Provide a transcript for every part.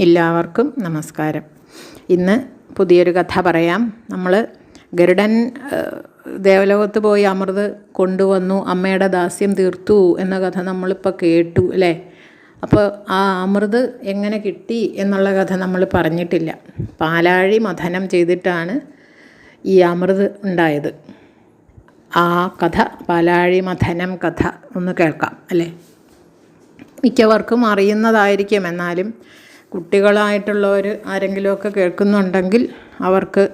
എല്ലാവർക്കും നമസ്കാരം. ഇന്ന് പുതിയൊരു കഥ പറയാം. നമ്മൾ ഗരുഡൻ ദേവലോകത്ത് പോയി അമൃത് കൊണ്ടുവന്നു അമ്മയുടെ ദാസ്യം തീർത്തു എന്ന കഥ നമ്മളിപ്പോൾ കേട്ടു അല്ലേ? അപ്പോൾ ആ അമൃത് എങ്ങനെ കിട്ടി എന്നുള്ള കഥ നമ്മൾ പറഞ്ഞിട്ടില്ല. പാലാഴി മഥനം ചെയ്തിട്ടാണ് ഈ അമൃത് ഉണ്ടായത്. ആ കഥ പാലാഴി മഥനം കഥ ഒന്ന് കേൾക്കാം അല്ലേ? മിക്കവർക്കും അറിയുന്നതായിരിക്കും എന്നാലും കുട്ടികളായിട്ടുള്ളവർ ആരെങ്കിലുമൊക്കെ കേൾക്കുന്നുണ്ടെങ്കിൽ അവർക്ക്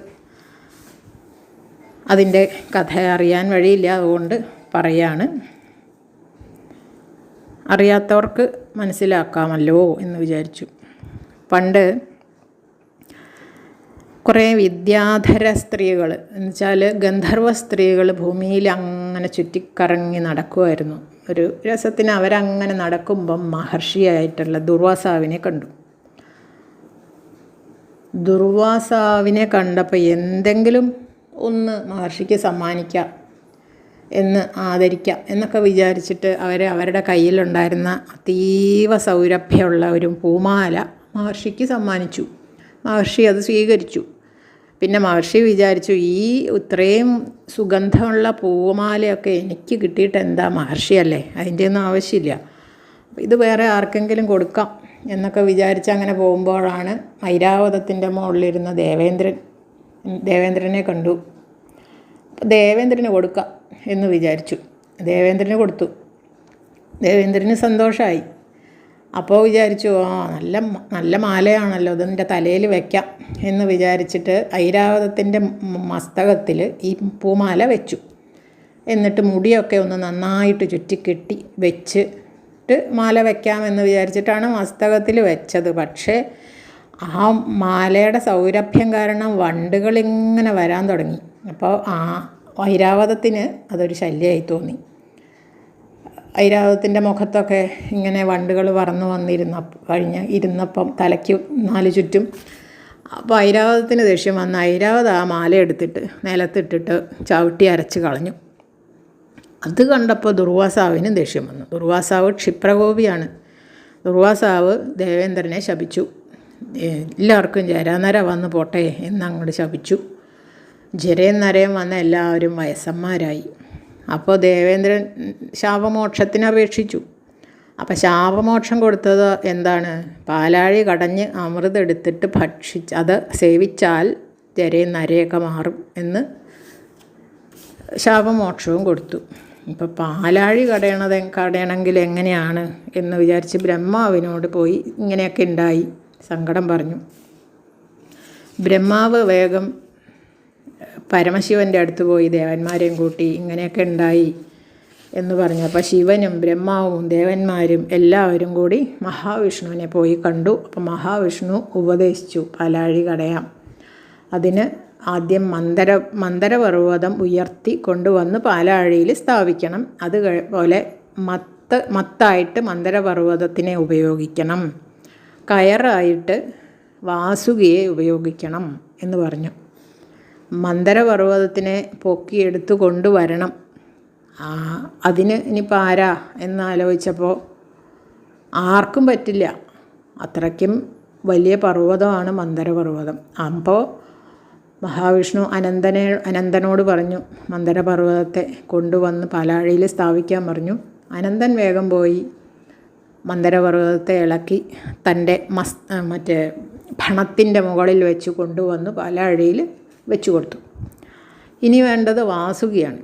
അതിന്റെ കഥ അറിയാൻ വഴിയില്ല അതുകൊണ്ട് പറയാണ്. അറിയാത്തവർക്ക് മനസ്സിലാക്കാമല്ലോ എന്ന് വിചാരിച്ചു. പണ്ട് കുറേ വിദ്യാധര സ്ത്രീകൾ എന്നുവെച്ചാൽ ഗന്ധർവ സ്ത്രീകൾ ഭൂമിയിൽ അങ്ങനെ ചുറ്റിക്കറങ്ങി നടക്കുമായിരുന്നു ഒരു രസത്തിന് അവരങ്ങനെ നടക്കുമ്പം മഹർഷിയായിട്ടുള്ള ദുർവാസാവിനെ കണ്ടു. ദുർവാസാവിനെ കണ്ടപ്പോൾ എന്തെങ്കിലും ഒന്ന് മഹർഷിക്ക് സമ്മാനിക്കാം എന്ന് ആദരിക്കാം എന്നൊക്കെ വിചാരിച്ചിട്ട് അവർ അവരുടെ കയ്യിലുണ്ടായിരുന്ന അതീവ സൗരഭ്യമുള്ള ഒരു പൂമാല മഹർഷിക്ക് സമ്മാനിച്ചു. മഹർഷി അത് സ്വീകരിച്ചു. പിന്നെ മഹർഷി വിചാരിച്ചു ഈ ഇത്രയും സുഗന്ധമുള്ള പൂമാലയൊക്കെ എനിക്ക് കിട്ടിയിട്ട് എന്താ മഹർഷിയല്ലേ? അതിന്റെ ഒന്നും ആവശ്യമില്ല. ഇത് വേറെ ആർക്കെങ്കിലും കൊടുക്കാം. എന്നൊക്കെ വിചാരിച്ച് അങ്ങനെ പോകുമ്പോഴാണ് ഐരാവതത്തിന്റെ മുകളിലിരുന്ന ദേവേന്ദ്രൻ ദേവേന്ദ്രനെ കണ്ടു. ദേവേന്ദ്രന് കൊടുക്കാം എന്ന് വിചാരിച്ചു. ദേവേന്ദ്രന് കൊടുത്തു. ദേവേന്ദ്രന് സന്തോഷമായി അപ്പോൾ വിചാരിച്ചു ആ നല്ല നല്ല മാലയാണല്ലോ ഇതിന്റെ തലയിൽ വെക്കാം എന്ന് വിചാരിച്ചിട്ട് ഐരാവതത്തിന്റെ മസ്തകത്തിൽ ഈ പൂമാല വെച്ചു. എന്നിട്ട് മുടിയൊക്കെ ഒന്ന് നന്നായിട്ട് ചുറ്റിക്കെട്ടി വെച്ചിട്ട് മാല വെക്കാമെന്ന് വിചാരിച്ചിട്ടാണ് മസ്തകത്തിൽ വെച്ചത്. പക്ഷേ ആ മാലയുടെ സൗരഭ്യം കാരണം വണ്ടുകൾ ഇങ്ങനെ വരാൻ തുടങ്ങി. അപ്പോൾ ആ ഐരാവതത്തിന് അതൊരു ശല്യമായി തോന്നി. ഐരാവതത്തിന്റെ മുഖത്തൊക്കെ ഇങ്ങനെ വണ്ടുകൾ പറന്നു വന്നിരുന്ന കഴിഞ്ഞ് ഇരുന്നപ്പം തലയ്ക്ക് നാല് ചുറ്റും. അപ്പോൾ ഐരാവതത്തിന് ദേഷ്യം വന്ന് ഐരാവത് ആ മാല എടുത്തിട്ട് നിലത്തിട്ടിട്ട് ചവിട്ടി അരച്ച് കളഞ്ഞു. അത് കണ്ടപ്പോൾ ദുർവാസാവിനും ദേഷ്യം വന്നു. ദുർവാസാവ് ക്ഷിപ്രകോപിയാണ്. ദുർവാസാവ് ദേവേന്ദ്രനെ ശപിച്ചു. എല്ലാവർക്കും ജരാനര വന്ന് പോട്ടെ എന്നങ്ങോട്ട് ശപിച്ചു. ജരയും നരയും വന്ന എല്ലാവരും വയസ്സന്മാരായി. അപ്പോൾ ദേവേന്ദ്രൻ ശാപമോക്ഷത്തിന് അപേക്ഷിച്ചു. അപ്പം ശാപമോക്ഷം കൊടുത്തത് എന്താണ്? പാലാഴി കടഞ്ഞ് അമൃത് എടുത്തിട്ട് ഭക്ഷിച്ച് അത് സേവിച്ചാൽ ജരയും നരയൊക്കെ മാറും എന്ന് ശാപമോക്ഷവും കൊടുത്തു. ഇപ്പോൾ പാലാഴി കടയണത് കടയണമെങ്കിൽ എങ്ങനെയാണ് എന്ന് വിചാരിച്ച് ബ്രഹ്മാവിനോട് പോയി ഇങ്ങനെയൊക്കെ ഉണ്ടായി സങ്കടം പറഞ്ഞു. ബ്രഹ്മാവ് വേഗം പരമശിവന്റെ അടുത്ത് പോയി ദേവന്മാരെയും കൂട്ടി ഇങ്ങനെയൊക്കെ ഉണ്ടായി എന്ന് പറഞ്ഞു. അപ്പോൾ ശിവനും ബ്രഹ്മാവും ദേവന്മാരും എല്ലാവരും കൂടി മഹാവിഷ്ണുവിനെ പോയി കണ്ടു. അപ്പോൾ മഹാവിഷ്ണു ഉപദേശിച്ചു പാലാഴി കടയാം. അതിന് ആദ്യം മന്ദര മന്ദരപർവതം ഉയർത്തി കൊണ്ടുവന്ന് പാലാഴിയിൽ സ്ഥാപിക്കണം. അത് കഴി- പോലെ മത്ത് മത്തായിട്ട് മന്ദരപർവതത്തിനെ ഉപയോഗിക്കണം. കയറായിട്ട് വാസുകിയെ ഉപയോഗിക്കണം എന്ന് പറഞ്ഞു. മന്ദരപർവതത്തിനെ പൊക്കിയെടുത്ത് കൊണ്ടുവരണം. അതിന് ഇനിയിപ്പോൾ ആരാ എന്നാലോചിച്ചപ്പോൾ ആർക്കും പറ്റില്ല. അത്രയ്ക്കും വലിയ പർവതമാണ് മന്ദരപർവതം. അപ്പോൾ മഹാവിഷ്ണു അനന്തനെ അനന്തനോട് പറഞ്ഞു മന്ദരപർവതത്തെ കൊണ്ടുവന്ന് പാലാഴിയിൽ സ്ഥാപിക്കാൻ പറഞ്ഞു. അനന്തൻ വേഗം പോയി മന്ദരപർവതത്തെ ഇളക്കി തന്റെ മസ് മറ്റേ ഭണത്തിന്റെ മുകളിൽ വെച്ച് കൊണ്ടുവന്ന് പാലാഴിയിൽ വെച്ചു കൊടുത്തു. ഇനി വേണ്ടത് വാസുകിയാണ്.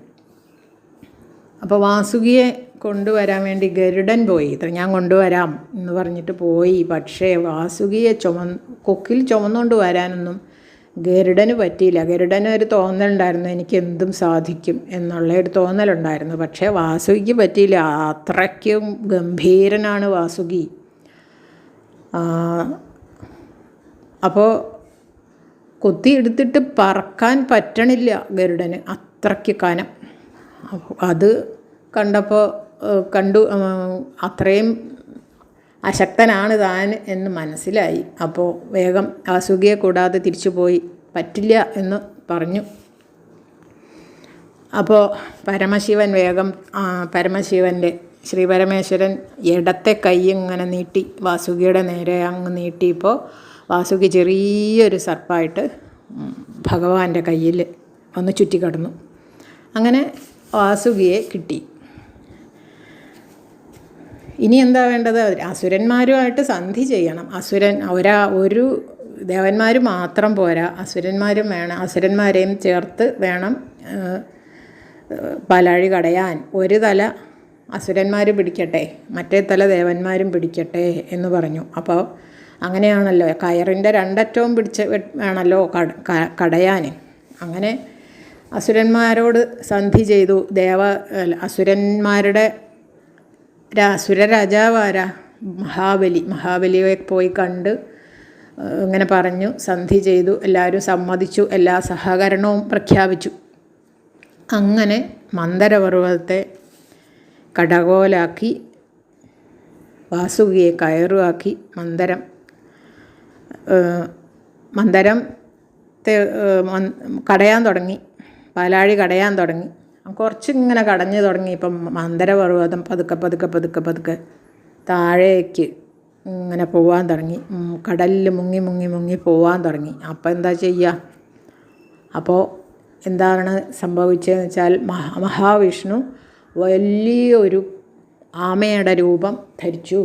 അപ്പോൾ വാസുകിയെ കൊണ്ടുവരാൻ വേണ്ടി ഗരുഡൻ പോയി. ഇത്ര ഞാൻ കൊണ്ടുവരാം എന്ന് പറഞ്ഞിട്ട് പോയി. പക്ഷേ വാസുകിയെ ചുമ കൊക്കിൽ ചുമന്നുകൊണ്ട് വരാനൊന്നും ഗരുഡന് പറ്റിയില്ല. ഗരുഡന് ഒരു തോന്നലുണ്ടായിരുന്നു എനിക്ക് എന്തും സാധിക്കും എന്നുള്ള ഒരു തോന്നലുണ്ടായിരുന്നു. പക്ഷേ വാസുകിക്ക് പറ്റിയില്ല. അത്രയ്ക്കും ഗംഭീരനാണ് വാസുകി. അപ്പോൾ കൊത്തി എടുത്തിട്ട് പറക്കാൻ പറ്റണില്ല ഗരുഡന്. അത്രയ്ക്ക് കനം. അത് കണ്ടപ്പോൾ കണ്ടു അത്രയും അശക്തനാണ് താൻ എന്ന് മനസ്സിലായി. അപ്പോൾ വേഗം വാസുകിയെ കൂടാതെ തിരിച്ചു പോയി. പറ്റില്ല എന്ന് പറഞ്ഞു. അപ്പോൾ പരമശിവൻ വേഗം പരമശിവന്റെ ശ്രീ പരമേശ്വരൻ ഇടത്തെ കൈ ഇങ്ങനെ നീട്ടി വാസുകിയുടെ നേരെ അങ്ങ് നീട്ടിയപ്പോൾ വാസുകി ചെറിയൊരു സർപ്പായിട്ട് ഭഗവാന്റെ കയ്യിൽ ഒന്ന് ചുറ്റിക്കടന്നു. അങ്ങനെ വാസുകിയെ കിട്ടി. ഇനി എന്താ വേണ്ടത്? അസുരന്മാരുമായിട്ട് സന്ധി ചെയ്യണം. അസുരൻ ഒരാ ഒരു ദേവന്മാർ മാത്രം പോരാ. അസുരന്മാരും വേണം. അസുരന്മാരെയും ചേർത്ത് വേണം പാലാഴി കടയാൻ. ഒരു തല അസുരന്മാർ പിടിക്കട്ടെ. മറ്റേ തല ദേവന്മാരും പിടിക്കട്ടെ എന്ന് പറഞ്ഞു. അപ്പോൾ അങ്ങനെയാണല്ലോ. കയറിന്റെ രണ്ടറ്റവും പിടിച്ച് വേണമല്ലോ കടയാൻ അങ്ങനെ അസുരന്മാരോട് സന്ധി ചെയ്തു. ദേവ അസുരന്മാരുടെ അസുര രാജാവാരാ മഹാബലി. മഹാബലിയെ പോയി കണ്ട് ഇങ്ങനെ പറഞ്ഞു സന്ധി ചെയ്തു എല്ലാവരും സമ്മതിച്ചു എല്ലാ സഹകരണവും പ്രഖ്യാപിച്ചു. അങ്ങനെ മന്ദരപർവതത്തെ കടകോലാക്കി വാസുകിയെ കയറുവാക്കി മന്ദരം മന്ദരം കടയാൻ തുടങ്ങി പാലാഴി കടയാൻ തുടങ്ങി. കുറച്ചിങ്ങനെ കടഞ്ഞു തുടങ്ങി. ഇപ്പം മന്ദരപർവതം പതുക്കെ പതുക്കെ പതുക്കെ പതുക്കെ താഴേക്ക് ഇങ്ങനെ പോവാൻ തുടങ്ങി. കടലിൽ മുങ്ങി മുങ്ങി മുങ്ങി പോവാൻ തുടങ്ങി. അപ്പോൾ എന്താ ചെയ്യുക അപ്പോൾ എന്താണ് സംഭവിച്ചതെന്ന് വെച്ചാൽ മഹാ മഹാവിഷ്ണു വലിയൊരു ആമയുടെ രൂപം ധരിച്ചു.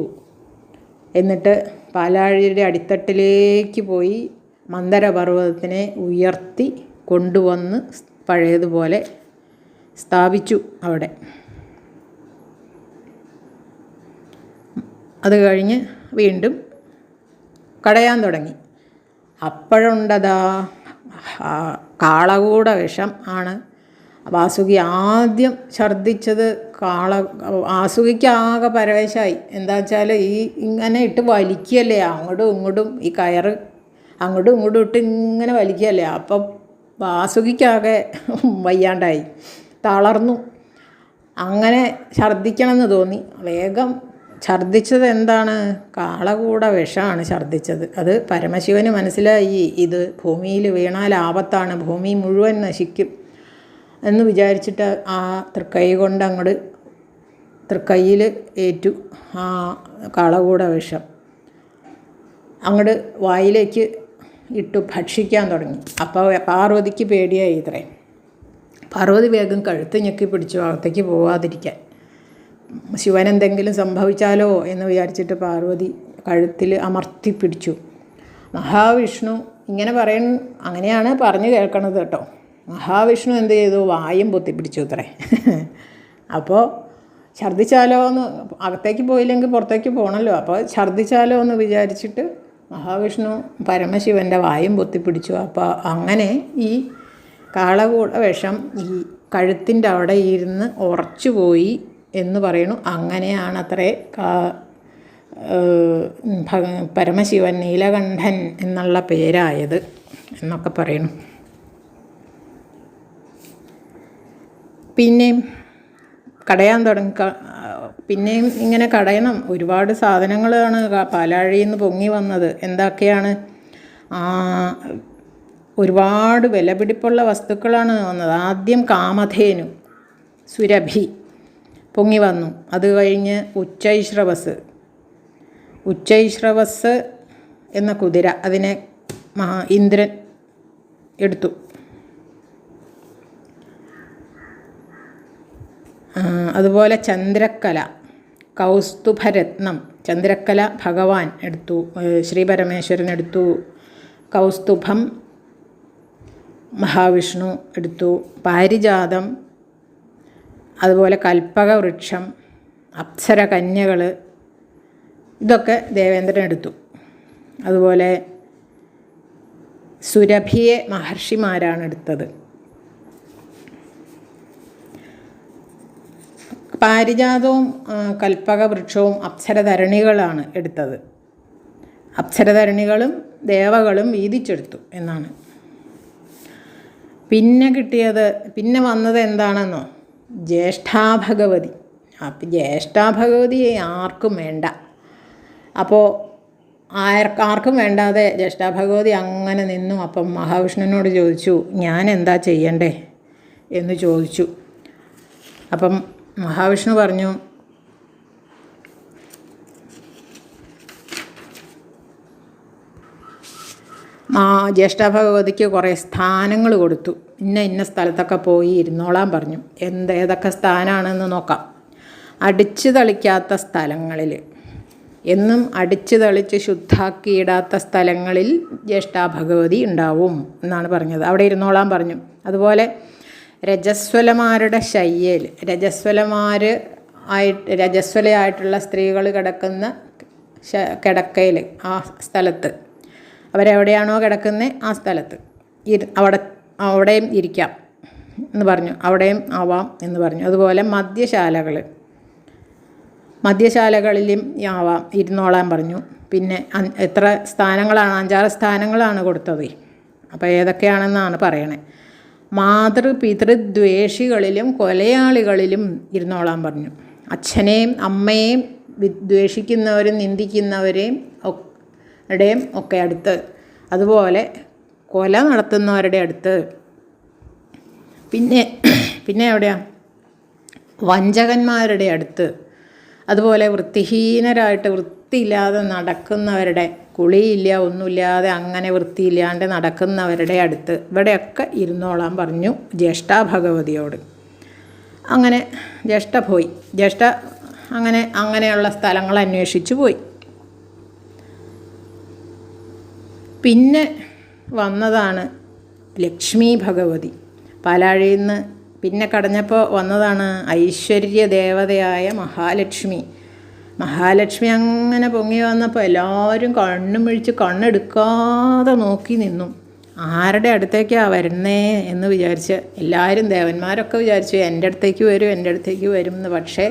എന്നിട്ട് പാലാഴിയുടെ അടിത്തട്ടിലേക്ക് പോയി മന്ദരപർവതത്തിനെ ഉയർത്തി കൊണ്ടുവന്ന് പഴയതുപോലെ സ്ഥാപിച്ചു അവിടെ. അത് കഴിഞ്ഞ് വീണ്ടും കടയാൻ തുടങ്ങി. അപ്പോഴുണ്ടതാ കാളകൂട വിഷം ആണ്. വാസുകി ആദ്യം ഛർദ്ദിച്ചത് കാള വാസുകിക്ക് ആകെ പരവേശമായി എന്താ വെച്ചാൽ ഈ ഇങ്ങനെ ഇട്ട് വലിക്കുകയല്ലേ അങ്ങോട്ടും ഇങ്ങോട്ടും ഈ കയറ് അങ്ങോട്ടും ഇങ്ങോട്ടും ഇട്ട് ഇങ്ങനെ വലിക്കുകയല്ലേ അപ്പം വാസുകിക്കാകെ വയ്യാണ്ടായി. തളർന്നു. അങ്ങനെ ഛർദ്ദിക്കണമെന്ന് തോന്നി. വേഗം ഛർദ്ദിച്ചത് എന്താണ്? കാളകൂട വിഷമാണ് ഛർദ്ദിച്ചത്. അത് പരമശിവന് മനസ്സിലായി. ഇത് ഭൂമിയിൽ വീണാൽ ആപത്താണ്. ഭൂമി മുഴുവൻ നശിക്കും എന്ന് വിചാരിച്ചിട്ട് ആ തൃക്കൈ കൊണ്ട് അങ്ങോട്ട് തൃക്കൈയിൽ ഏറ്റു ആ കാളകൂട വിഷം. അങ്ങോട്ട് വായിലേക്ക് ഇട്ടു. ഭക്ഷിക്കാൻ തുടങ്ങി. അപ്പോൾ പാർവതിക്ക് പേടിയായി ഇത്രേ പാർവതി വേഗം കഴുത്ത് ഞെക്കി പിടിച്ചു അകത്തേക്ക് പോവാതിരിക്കാൻ. ശിവൻ എന്തെങ്കിലും സംഭവിച്ചാലോ എന്ന് വിചാരിച്ചിട്ട് പാർവതി കഴുത്തിൽ അമർത്തി പിടിച്ചു. മഹാവിഷ്ണു ഇങ്ങനെ പറയൺ അങ്ങനെയാണ് പറഞ്ഞു കേൾക്കണത് കേട്ടോ. മഹാവിഷ്ണു എന്ത് ചെയ്തു? വായും പൊത്തിപ്പിടിച്ചു അത്രേ. അപ്പോൾ ഛർദ്ദിച്ചാലോ എന്ന് അകത്തേക്ക് പോയില്ലെങ്കിൽ പുറത്തേക്ക് പോകണമല്ലോ അപ്പോൾ ഛർദ്ദിച്ചാലോ എന്ന് വിചാരിച്ചിട്ട് മഹാവിഷ്ണു പരമശിവന്റെ വായും പൊത്തിപ്പിടിച്ചു അപ്പോൾ അങ്ങനെ ഈ കാളകൂട വിഷം ഈ കഴുത്തിന്റെ അവിടെ ഇരുന്ന് ഉറച്ചു പോയി എന്ന് പറയുന്നു. അങ്ങനെയാണത്രേ പരമശിവൻ നീലകണ്ഠൻ എന്നുള്ള പേരായത് എന്നൊക്കെ പറയുന്നു. പിന്നെയും കടയാൻ തുടങ്ങി. പിന്നെയും ഇങ്ങനെ കടയണം. ഒരുപാട് സാധനങ്ങളാണ് പാലാഴിയിൽ നിന്ന് പൊങ്ങി വന്നത്. എന്തൊക്കെയാണ്? ഒരുപാട് വിലപിടിപ്പുള്ള വസ്തുക്കളാണ് വന്നത്. ആദ്യം കാമധേനു സുരഭി പൊങ്ങി വന്നു. അത് കഴിഞ്ഞ് ഉച്ചൈശ്രവസ്. ഉച്ചൈശ്രവസ് എന്ന കുതിര അതിനെ മഹാ ഇന്ദ്രൻ എടുത്തു. അതുപോലെ ചന്ദ്രക്കല കൗസ്തുഭരത്നം ചന്ദ്രക്കല ഭഗവാൻ എടുത്തു ശ്രീപരമേശ്വരൻ എടുത്തു കൗസ്തുഭം മഹാവിഷ്ണു എടുത്തു. പാരിജാതം അതുപോലെ കൽപ്പക വൃക്ഷം അപ്സര കന്യകൾ ഇതൊക്കെ ദേവേന്ദ്രൻ എടുത്തു. അതുപോലെ സുരഭിയെ മഹർഷിമാരാണ് എടുത്തത്. പാരിജാതവും കൽപ്പക വൃക്ഷവും അപ്സരധരണികളാണ് എടുത്തത്. അപ്സരധരണികളും ദേവകളും വീതിച്ചെടുത്തു എന്നാണ്. പിന്നെ കിട്ടിയത് പിന്നെ വന്നത് എന്താണെന്നോ? ജ്യേഷ്ഠാഭഗവതി അപ്പം ജ്യേഷ്ഠാഭഗവതി ആർക്കും വേണ്ട. അപ്പോൾ ആർക്കും വേണ്ടാതെ ജ്യേഷ്ഠാഭഗവതി അങ്ങനെ നിന്നു. അപ്പം മഹാവിഷ്ണുവിനോട് ചോദിച്ചു ഞാൻ എന്താ ചെയ്യണ്ടേ? എന്ന് ചോദിച്ചു. അപ്പം മഹാവിഷ്ണു പറഞ്ഞു മാ ജ്യേഷ്ഠ ഭഗവതിക്ക് കുറേ സ്ഥാനങ്ങൾ കൊടുത്തു. ഇന്ന ഇന്ന സ്ഥലത്തൊക്കെ പോയി ഇരുന്നോളാൻ പറഞ്ഞു. എന്ത് ഏതൊക്കെ സ്ഥാനമാണെന്ന് നോക്കാം. അടിച്ചു തളിക്കാത്ത സ്ഥലങ്ങളിൽ. എന്നും അടിച്ചു തളിച്ച് ശുദ്ധാക്കിയിടാത്ത സ്ഥലങ്ങളിൽ ജ്യേഷ്ഠ ഭഗവതി ഉണ്ടാവും എന്നാണ് പറഞ്ഞത്. അവിടെ ഇരുന്നോളാൻ പറഞ്ഞു. അതുപോലെ രജസ്വലമാരുടെ ശയ്യയിൽ രജസ്വലമാർ ആയിട്ട് രജസ്വലയായിട്ടുള്ള സ്ത്രീകൾ കിടക്കുന്ന കിടക്കയിൽ ആ സ്ഥലത്ത് അവരെവിടെയാണോ കിടക്കുന്നത് ആ സ്ഥലത്ത്. ഇരു അവിടെ അവിടെയും ഇരിക്കാം എന്ന് പറഞ്ഞു. അവിടെയും ആവാം എന്ന് പറഞ്ഞു. അതുപോലെ മദ്യശാലകൾ. മദ്യശാലകളിലും ആവാം ഇരുന്നോളാൻ പറഞ്ഞു. പിന്നെ എത്ര സ്ഥാനങ്ങളാണ് അഞ്ചാറ് സ്ഥാനങ്ങളാണ് കൊടുത്തത്. അപ്പോൾ ഏതൊക്കെയാണെന്നാണ് പറയണേ. മാതൃപിതൃദ്വേഷികളിലും കൊലയാളികളിലും ഇരുന്നോളാൻ പറഞ്ഞു. അച്ഛനെയും അമ്മയെയും വിദ്വേഷിക്കുന്നവരും നിന്ദിക്കുന്നവരെയും ഒക്കെയും ഒക്കെ അടുത്ത്. അതുപോലെ കൊല നടത്തുന്നവരുടെ അടുത്ത്. പിന്നെ പിന്നെ എവിടെയാ? വഞ്ചകന്മാരുടെ അടുത്ത്. അതുപോലെ വൃത്തിഹീനരായിട്ട് വൃത്തിയില്ലാതെ നടക്കുന്നവരുടെ കുളിയില്ല ഒന്നുമില്ലാതെ അങ്ങനെ വൃത്തിയില്ലാണ്ട് നടക്കുന്നവരുടെ അടുത്ത്. ഇവിടെയൊക്കെ ഇരുന്നോളാൻ പറഞ്ഞു ജ്യേഷ്ഠ ഭഗവതിയോട്. അങ്ങനെ ജ്യേഷ്ഠ പോയി. ജ്യേഷ്ഠ അങ്ങനെ അങ്ങനെയുള്ള സ്ഥലങ്ങൾ അന്വേഷിച്ചു പോയി. പിന്നെ വന്നതാണ് ലക്ഷ്മി ഭഗവതി. പാലാഴിയിൽ നിന്ന് പിന്നെ കടഞ്ഞപ്പോൾ വന്നതാണ് ഐശ്വര്യ ദേവതയായ മഹാലക്ഷ്മി. മഹാലക്ഷ്മി അങ്ങനെ പൊങ്ങി വന്നപ്പോൾ എല്ലാവരും കണ്ണും വിഴിച്ച് കണ്ണെടുക്കാതെ നോക്കി നിന്നു. ആരുടെ അടുത്തേക്കാണ് വരുന്നേ എന്ന് വിചാരിച്ച് എല്ലാവരും ദേവന്മാരൊക്കെ വിചാരിച്ചു എന്റെ അടുത്തേക്ക് വരും എന്റെ അടുത്തേക്ക് വരും എന്ന്. പക്ഷേ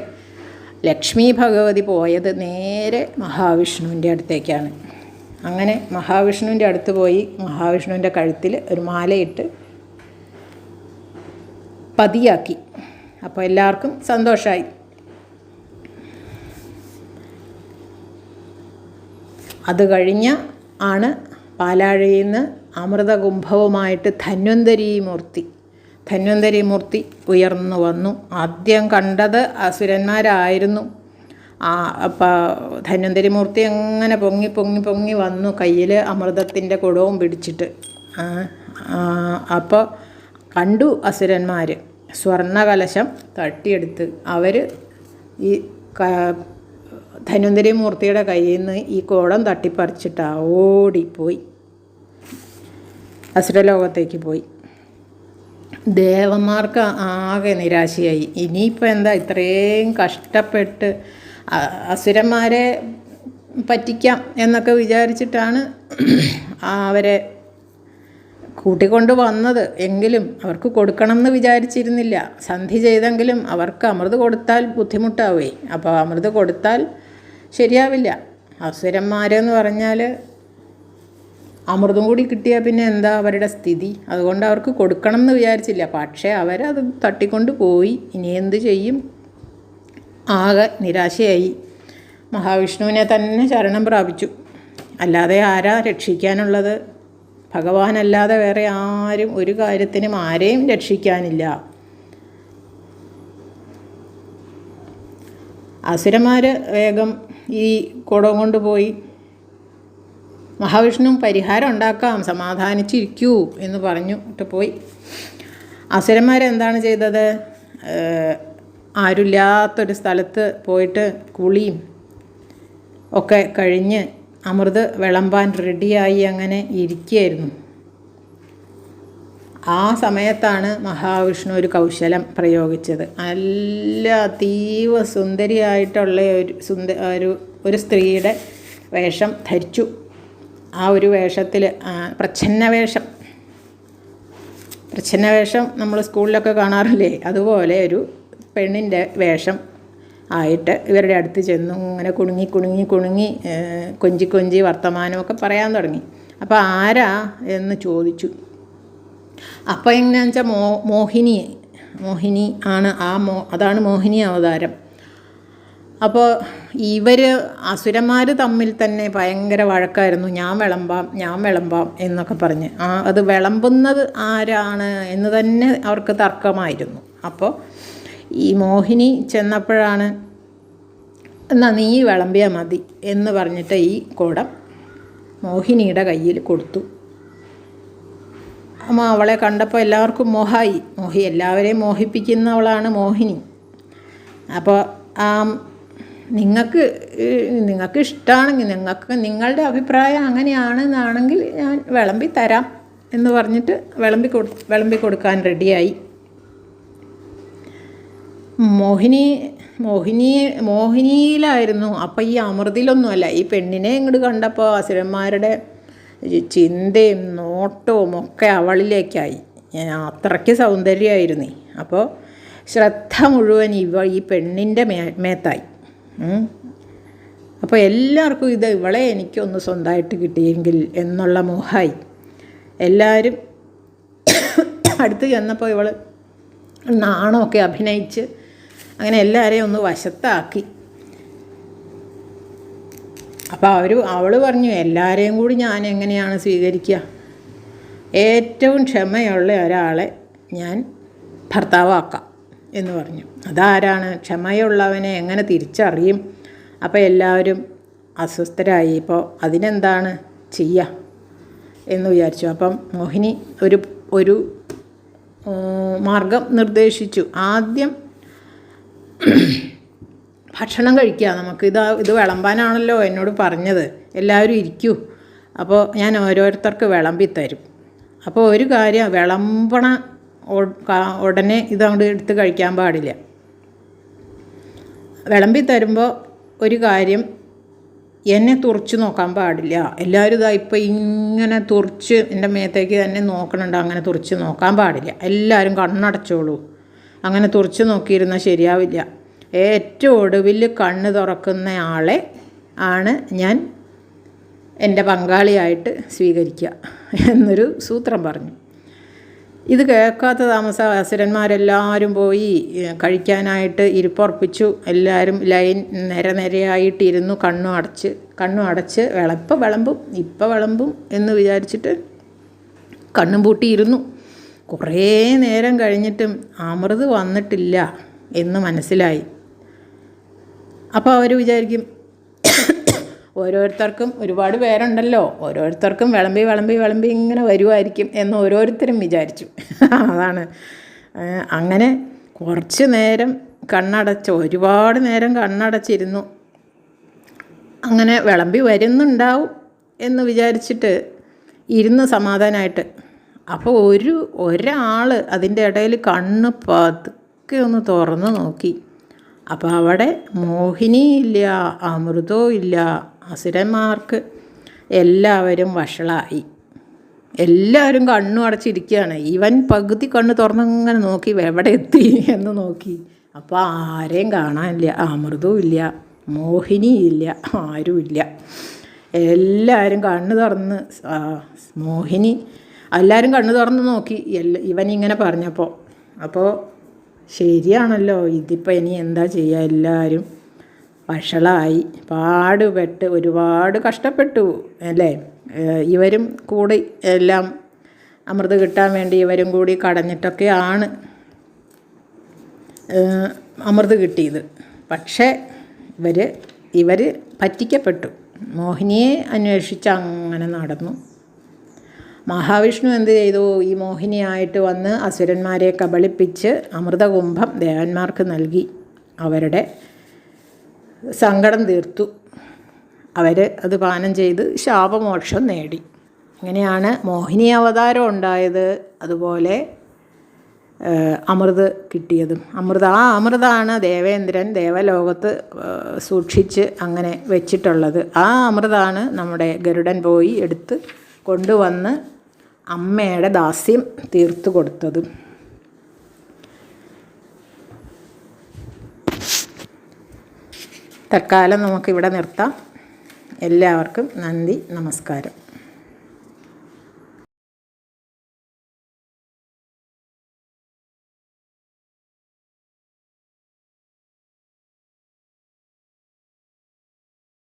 ലക്ഷ്മി ഭഗവതി പോയത് നേരെ മഹാവിഷ്ണുവിന്റെ അടുത്തേക്കാണ്. അങ്ങനെ മഹാവിഷ്ണുവിന്റെ അടുത്ത് പോയി മഹാവിഷ്ണുവിന്റെ കഴുത്തിൽ ഒരു മാലയിട്ട് പതിയാക്കി. അപ്പോൾ എല്ലാവർക്കും സന്തോഷമായി അത് കഴിഞ്ഞ് ആണ് പാലാഴിയിൽ നിന്ന് അമൃതകുംഭവുമായിട്ട് ധന്വന്തരി മൂർത്തി ധന്വന്തരി മൂർത്തി ഉയർന്നു വന്നു. ആദ്യം കണ്ടത് അസുരന്മാരായിരുന്നു. ആ അപ്പോൾ ധന്വന്തരി മൂർത്തി അങ്ങനെ പൊങ്ങി പൊങ്ങി പൊങ്ങി വന്നു കയ്യിൽ അമൃതത്തിന്റെ കുടവും പിടിച്ചിട്ട്. അപ്പോൾ കണ്ടു അസുരന്മാർ സ്വർണകലശം തട്ടിയെടുത്ത്. അവർ ഈ ധന്വന്തരി മൂർത്തിയുടെ കയ്യിൽ നിന്ന് ഈ കോടം തട്ടിപ്പറിച്ചിട്ട് ഓടിപ്പോയി. അസുരലോകത്തേക്ക് പോയി. ദേവന്മാർക്ക് ആകെ നിരാശയായി. ഇനിയിപ്പോൾ എന്താ ഇത്രയും കഷ്ടപ്പെട്ട് അസുരന്മാരെ പറ്റിക്കാം എന്നൊക്കെ വിചാരിച്ചിട്ടാണ് അവരെ കൂട്ടിക്കൊണ്ട് വന്നത് എങ്കിലും അവർക്ക് കൊടുക്കണം എന്ന് വിചാരിച്ചിരുന്നില്ല. സന്ധി ചെയ്തെങ്കിലും അവർക്ക് അമൃത് കൊടുത്താൽ ബുദ്ധിമുട്ടാവേ. അപ്പോൾ അമൃത് കൊടുത്താൽ ശരിയാവില്ല. അസുരന്മാരെന്ന് പറഞ്ഞാൽ അമൃതം കൂടി കിട്ടിയാൽ പിന്നെ എന്താ അവരുടെ സ്ഥിതി? അതുകൊണ്ട് അവർക്ക് കൊടുക്കണം എന്ന് വിചാരിച്ചില്ല. പക്ഷേ അവരത് തട്ടിക്കൊണ്ട് പോയി ഇനി എന്ത് ചെയ്യും? ആകെ നിരാശയായി. മഹാവിഷ്ണുവിനെ തന്നെ ശരണം പ്രാപിച്ചു. അല്ലാതെ ആരാ രക്ഷിക്കാനുള്ളത്? ഭഗവാനല്ലാതെ വേറെ ആരും ഒരു കാര്യത്തിനും ആരെയും രക്ഷിക്കാനില്ല. അസുരന്മാർ വേഗം ഈ കുടം കൊണ്ടുപോയി. മഹാവിഷ്ണു പരിഹാരം ഉണ്ടാക്കാം സമാധാനിച്ചിരിക്കൂ എന്ന് പറഞ്ഞു ഇട്ട് പോയി. അസുരന്മാരെന്താണ് ചെയ്തത്? ആരുമില്ലാത്തൊരു സ്ഥലത്ത് പോയിട്ട് കുളിയും ഒക്കെ കഴിഞ്ഞ് അമൃത് വിളമ്പാൻ റെഡിയായി അങ്ങനെ ഇരിക്കുകയായിരുന്നു. ആ സമയത്താണ് മഹാവിഷ്ണു ഒരു കൗശലം പ്രയോഗിച്ചത്. നല്ല അതീവ സുന്ദരിയായിട്ടുള്ള ഒരു സുന്ദ ഒരു ഒരു സ്ത്രീയുടെ വേഷം ധരിച്ചു. ആ ഒരു വേഷത്തിൽ പ്രച്ഛന്ന വേഷം. പ്രച്ഛന്ന വേഷം നമ്മൾ സ്കൂളിലൊക്കെ കാണാറില്ലേ? അതുപോലെ ഒരു പെണ്ണിന്റെ വേഷം ആയിട്ട് ഇവരുടെ അടുത്ത് ചെന്നു ഇങ്ങനെ കുണുങ്ങി കുണുങ്ങി കുണുങ്ങി കൊഞ്ചി കൊഞ്ചി വർത്തമാനമൊക്കെ പറയാൻ തുടങ്ങി. അപ്പോൾ ആരാ എന്ന് ചോദിച്ചു. അപ്പോൾ എങ്ങനെയാ വെച്ചാൽ മോ മോഹിനി മോഹിനി ആണ് ആ മോ അതാണ് മോഹിനി അവതാരം. അപ്പോൾ ഇവർ അസുരന്മാർ തമ്മിൽ തന്നെ ഭയങ്കര വഴക്കായിരുന്നു. ഞാൻ വിളമ്പാം ഞാൻ വിളമ്പാം എന്നൊക്കെ പറഞ്ഞ്. ആ അത് വിളമ്പുന്നത് ആരാണ് എന്ന് തന്നെ അവർക്ക് തർക്കമായിരുന്നു. അപ്പോൾ ഈ മോഹിനി ചെന്നപ്പോഴാണ് എന്നാൽ നീ വിളമ്പിയാൽ മതി എന്ന് പറഞ്ഞിട്ട് ഈ കുടം മോഹിനിയുടെ കയ്യിൽ കൊടുത്തു. അമ്മ അവളെ കണ്ടപ്പോൾ എല്ലാവർക്കും മോഹായി. മോഹി എല്ലാവരെയും മോഹിപ്പിക്കുന്നവളാണ് മോഹിനി. അപ്പോൾ ആ നിങ്ങൾക്ക് നിങ്ങൾക്ക് ഇഷ്ടമാണെങ്കിൽ നിങ്ങൾക്ക് നിങ്ങളുടെ അഭിപ്രായം അങ്ങനെയാണെന്നാണെങ്കിൽ ഞാൻ വിളമ്പി തരാം എന്ന് പറഞ്ഞിട്ട് വിളമ്പി കൊടു വിളമ്പി കൊടുക്കാൻ റെഡിയായി മോഹിനി മോഹിനി മോഹിനിയിലായിരുന്നു. അപ്പം ഈ അമൃതിലൊന്നുമല്ല ഈ പെണ്ണിനെ ഇങ്ങോട്ട് കണ്ടപ്പോൾ അസുരന്മാരുടെ ചിന്തയും നോട്ടവും ഒക്കെ അവളിലേക്കായി. അത്രയ്ക്ക് സൗന്ദര്യമായിരുന്നു. അപ്പോൾ ശ്രദ്ധ മുഴുവൻ ഇവ ഈ പെണ്ണിന്റെ മേ മേത്തായി. അപ്പോൾ എല്ലാവർക്കും ഇത് ഇവളെ എനിക്കൊന്ന് സ്വന്തമായിട്ട് കിട്ടിയെങ്കിൽ എന്നുള്ള മോഹായി. എല്ലാവരും അടുത്ത് ചെന്നപ്പോൾ ഇവൾ നാണമൊക്കെ അഭിനയിച്ച് അങ്ങനെ എല്ലാവരെയും ഒന്ന് വശത്താക്കി. അപ്പോൾ അവർ അവൾ പറഞ്ഞു എല്ലാവരെയും കൂടി ഞാൻ എങ്ങനെയാണ് സ്വീകരിക്കുക? ഏറ്റവും ക്ഷമയുള്ള ഒരാളെ ഞാൻ ഭർത്താവാക്കാം എന്ന് പറഞ്ഞു. അതാരാണ്? ക്ഷമയുള്ളവനെ എങ്ങനെ തിരിച്ചറിയും? അപ്പോൾ എല്ലാവരും അസ്വസ്ഥരായി. ഇപ്പോൾ അതിനെന്താണ് ചെയ്യുക എന്ന് വിചാരിച്ചു. അപ്പം മോഹിനി ഒരു ഒരു മാർഗം നിർദ്ദേശിച്ചു. ആദ്യം ഭക്ഷണം കഴിക്കുക. നമുക്ക് ഇത് ഇത് വിളമ്പാനാണല്ലോ എന്നോട് പറഞ്ഞത്. എല്ലാവരും ഇരിക്കൂ. അപ്പോൾ ഞാൻ ഓരോരുത്തർക്ക് വിളമ്പി തരും. അപ്പോൾ ഒരു കാര്യം വിളമ്പണ ഉടനെ ഇത് എടുത്ത് കഴിക്കാൻ പാടില്ല. വിളമ്പി തരുമ്പോൾ ഒരു കാര്യം എന്നെ തുറച്ച് നോക്കാൻ പാടില്ല. എല്ലാവരും ഇതാ ഇപ്പം ഇങ്ങനെ തുറച്ച് എന്റെ മേത്തേക്ക് തന്നെ നോക്കണുണ്ട്. അങ്ങനെ തുറച്ച് നോക്കാൻ പാടില്ല. എല്ലാവരും കണ്ണടച്ചോളൂ. അങ്ങനെ തുറച്ചു നോക്കിയിരുന്നാൽ ശരിയാവില്ല. ഏറ്റവും ഒടുവിൽ കണ്ണ് തുറക്കുന്ന ആളെ ആണ് ഞാൻ. എന്റെ പങ്കാളിയായിട്ട് സ്വീകരിക്കുക എന്നൊരു സൂത്രം പറഞ്ഞു. ഇത് കേൾക്കാത്ത താമസ അസുരന്മാരെല്ലാവരും പോയി കഴിക്കാനായിട്ട് ഇരിപ്പുറപ്പിച്ചു. എല്ലാവരും ലൈൻ നിര നിരയായിട്ടിരുന്നു കണ്ണും അടച്ച് കണ്ണു അടച്ച് വിളപ്പം വിളമ്പും ഇപ്പം വിളമ്പും എന്ന് വിചാരിച്ചിട്ട് കണ്ണും പൂട്ടിയിരുന്നു. കുറേ നേരം കഴിഞ്ഞിട്ടും അമൃത് വന്നിട്ടില്ല എന്ന് മനസ്സിലായി. അപ്പോൾ അവർ വിചാരിക്കും ഓരോരുത്തർക്കും ഒരുപാട് പേരുണ്ടല്ലോ ഓരോരുത്തർക്കും വിളമ്പി വിളമ്പി വിളമ്പി ഇങ്ങനെ വരുമായിരിക്കും എന്ന് ഓരോരുത്തരും വിചാരിച്ചു. അതാണ്. അങ്ങനെ കുറച്ച് നേരം കണ്ണടച്ച് ഒരുപാട് നേരം കണ്ണടച്ചിരുന്നു. അങ്ങനെ വിളമ്പി വരുന്നുണ്ടാവും എന്ന് വിചാരിച്ചിട്ട് ഇരുന്ന് സമാധാനമായിട്ട് അപ്പോൾ ഒരു ഒരാൾ അതിന്റെ ഇടയിൽ കണ്ണ് പതുക്കെ ഒന്ന് തുറന്ന് നോക്കി. അപ്പോൾ അവിടെ മോഹിനി മോഹിനിയില്ല അമൃതവും ഇല്ല അസുരന്മാർക്ക് എല്ലാവരും വഷളായി. എല്ലാവരും കണ്ണു അടച്ചിരിക്കുകയാണ്. ഇവൻ പകുതി കണ്ണ് തുറന്നങ്ങനെ നോക്കി എവിടെ എത്തി എന്ന് നോക്കി. അപ്പോൾ ആരെയും കാണാനില്ല. അമൃതവും ഇല്ല മോഹിനിയില്ല ആരുമില്ല എല്ലാവരും കണ്ണ് തുറന്ന് മോഹിനി എല്ലാവരും കണ്ണു തുറന്ന് നോക്കി. ഇവൻ ഇങ്ങനെ പറഞ്ഞപ്പോൾ അപ്പോൾ ശരിയാണല്ലോ. ഇതിപ്പോൾ ഇനി എന്താ ചെയ്യുക എല്ലാവരും വഷളായി. പാടുപെട്ട് ഒരുപാട് കഷ്ടപ്പെട്ടു അല്ലേ? ഇവരും കൂടി എല്ലാം അമൃത് കിട്ടാൻ വേണ്ടി ഇവരും കൂടി കടഞ്ഞിട്ടൊക്കെയാണ് അമൃത് കിട്ടിയത്. പക്ഷേ ഇവർ ഇവർ പറ്റിക്കപ്പെട്ടു. മോഹിനിയെ അന്വേഷിച്ച് അങ്ങനെ നടന്നു. മഹാവിഷ്ണു എന്ത് ചെയ്തു? ഈ മോഹിനിയായിട്ട് വന്ന് അസുരന്മാരെ കബളിപ്പിച്ച് അമൃതകുംഭം ദേവന്മാർക്ക് നൽകി. അവരുടെ സങ്കടം തീർത്തു. അവർ അത് പാനം ചെയ്ത് ശാപമോക്ഷം നേടി. ഇങ്ങനെയാണ് മോഹിനി അവതാരം ഉണ്ടായത്. അതുപോലെ അമൃത് കിട്ടിയതും. അമൃത ആ അമൃതാണ് ദേവേന്ദ്രൻ ദേവലോകത്ത് സൂക്ഷിച്ച് അങ്ങനെ വെച്ചിട്ടുള്ളത്. ആ അമൃതാണ് നമ്മുടെ ഗരുഡൻ പോയി എടുത്ത് കൊണ്ടുവന്ന് അമ്മയുടെ ദാസ്യം തീർത്തു കൊടുത്തത്. തൽക്കാലം നമുക്കിവിടെ നിർത്താം. എല്ലാവർക്കും നന്ദി നമസ്കാരം.